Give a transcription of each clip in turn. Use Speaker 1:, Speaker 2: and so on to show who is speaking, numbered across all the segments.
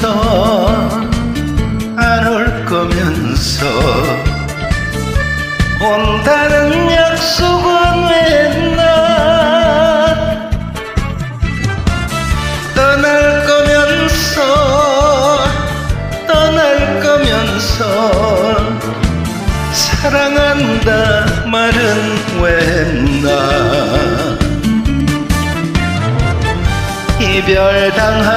Speaker 1: 거면서 안올 거면서 온다는 약속은 왜나 떠날 거면서 떠날 거면서 사랑한다 말은 왜나 이별당한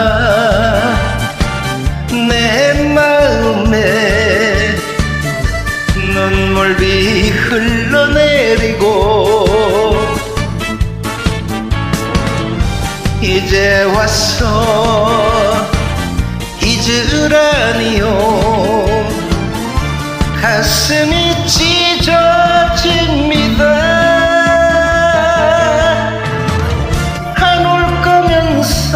Speaker 1: 와서 잊으라니요. 가슴이 찢어집니다. 안 올 거면서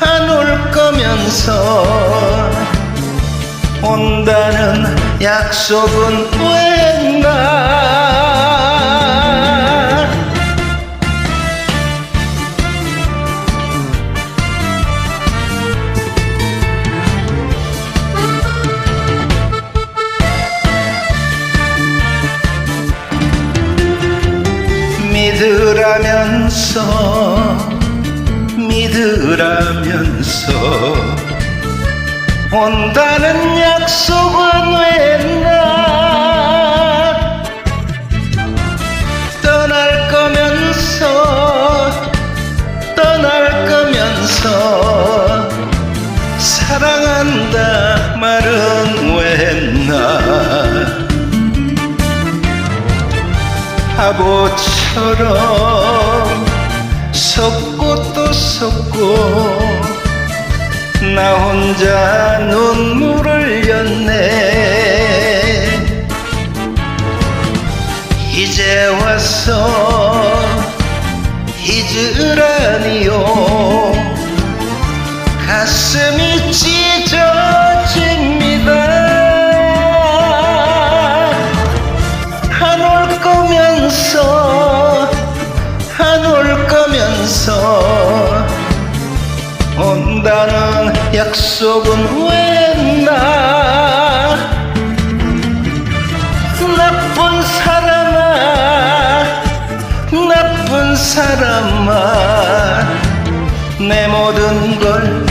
Speaker 1: 안 올 거면서 온다는 약속은 왜 나 믿으라면서 믿으라면서. 온다는 약속은 왜나? 떠날 거면서 떠날 거면서. 사랑한다 말은 왜나 바보처럼 속고 또 속고 나 혼자 눈물을 흘렸네. 이제 와서 잊으라니요. 가슴이 찢어 속은 왜 나 나쁜 사람아 나쁜 사람아. 내 모든 걸